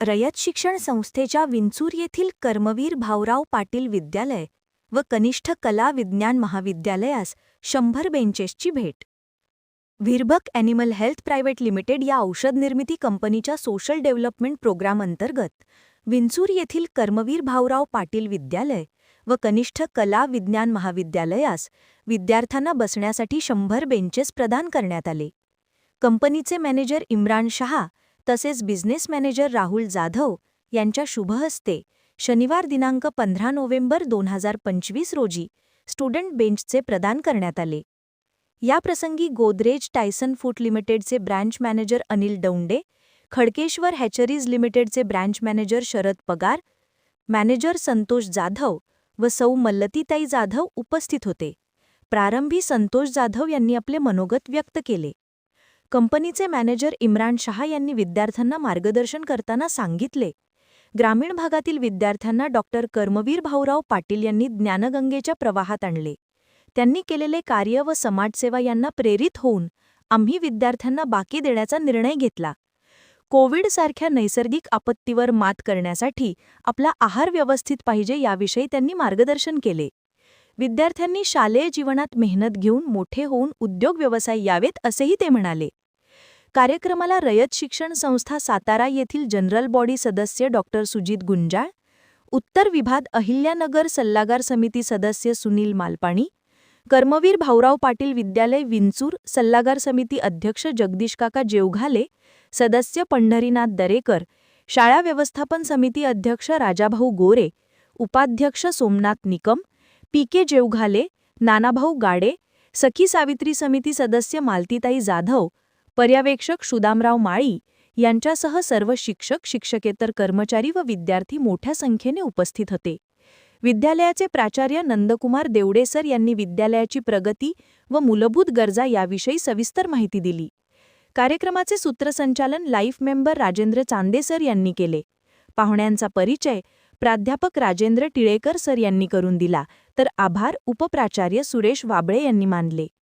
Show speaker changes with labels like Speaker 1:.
Speaker 1: रयत शिक्षण संस्थेच्या विंचूर येथील कर्मवीर भाऊराव पाटील विद्यालय व कनिष्ठ कला विज्ञान महाविद्यालयास शंभर बेंचेसची भेट. Virbac animal health private limited या औषध निर्मिती कंपनीच्या सोशल डेव्हलपमेंट प्रोग्राम अंतर्गत विंचूर येथील कर्मवीर भाऊराव पाटील विद्यालय व कनिष्ठ कला विज्ञान महाविद्यालयास विद्यार्थ्यांना बसण्यासाठी शंभर बेंचेस प्रदान करण्यात आले. कंपनीचे मॅनेजर इम्रान शहा तसेच बिझनेस मॅनेजर राहुल जाधव यांच्या शुभहस्ते शनिवार दिनांक पंधरा नोव्हेंबर दोन हजार पंचवीस रोजी स्टुडंट बेंचचे प्रदान करण्यात आले. याप्रसंगी गोदरेज टायसन फूड लिमिटेडचे branch manager Anil Daunde Khadkeshwar hatcheries लिमिटेडचे branch manager Sharad Pagar manager Santosh Jadhav व सौ मल्लतीताई जाधव उपस्थित होते. प्रारंभी संतोष जाधव यांनी आपले मनोगत व्यक्त केले. कंपनीचे मॅनेजर इम्रान शहा यांनी विद्यार्थ्यांना मार्गदर्शन करताना सांगितले. ग्रामीण भागातील विद्यार्थ्यांना डॉक्टर कर्मवीर भाऊराव पाटील यांनी ज्ञानगंगेच्या प्रवाहात आणले. त्यांनी केलेले कार्य व समाजसेवा यांना प्रेरित होऊन आम्ही विद्यार्थ्यांना बाकी देण्याचा निर्णय घेतला. कोविडसारख्या नैसर्गिक आपत्तीवर मात करण्यासाठी आपला आहार व्यवस्थित पाहिजे याविषयी त्यांनी मार्गदर्शन केले. विद्यार्थ्यांनी शालेय जीवनात मेहनत घेऊन मोठे होऊन उद्योग व्यवसाय यावेत असेही ते म्हणाले. कार्यक्रमाला रयत शिक्षण संस्था सातारा येथील जनरल बॉडी सदस्य डॉक्टर सुजित गुंजाळ उत्तर विभाग अहिल्यानगर सल्लागार समिती सदस्य सुनील मालपाणी कर्मवीर भाऊराव पाटील विद्यालय विंचूर सल्लागार समिती अध्यक्ष जगदीश काका जेवघाले सदस्य पंढरीनाथ दरेकर शाळा व्यवस्थापन समिती अध्यक्ष राजाभाऊ गोरे उपाध्यक्ष सोमनाथ निकम पी के जेवघाले नानाभाऊ गाडे सखी सावित्री समिती सदस्य मालतीताई जाधव पर्यवेक्षक सुदामराव माळी यांच्यासह सर्व शिक्षक शिक्षकेतर कर्मचारी व विद्यार्थी मोठ्या संख्येने उपस्थित होते. विद्यालयाचे प्राचार्य नंदकुमार देवडेसर यांनी विद्यालयाची प्रगती व मूलभूत गरजा याविषयी सविस्तर माहिती दिली. कार्यक्रमाचे सूत्रसंचालन लाईफ मेंबर राजेंद्र चांदेसर यांनी केले. पाहुण्यांचा परिचय प्राध्यापक राजेंद्र टिळेकर सर यांनी करून दिला. तर आभार उपप्राचार्य सुरेश वाबळे यांनी मानले.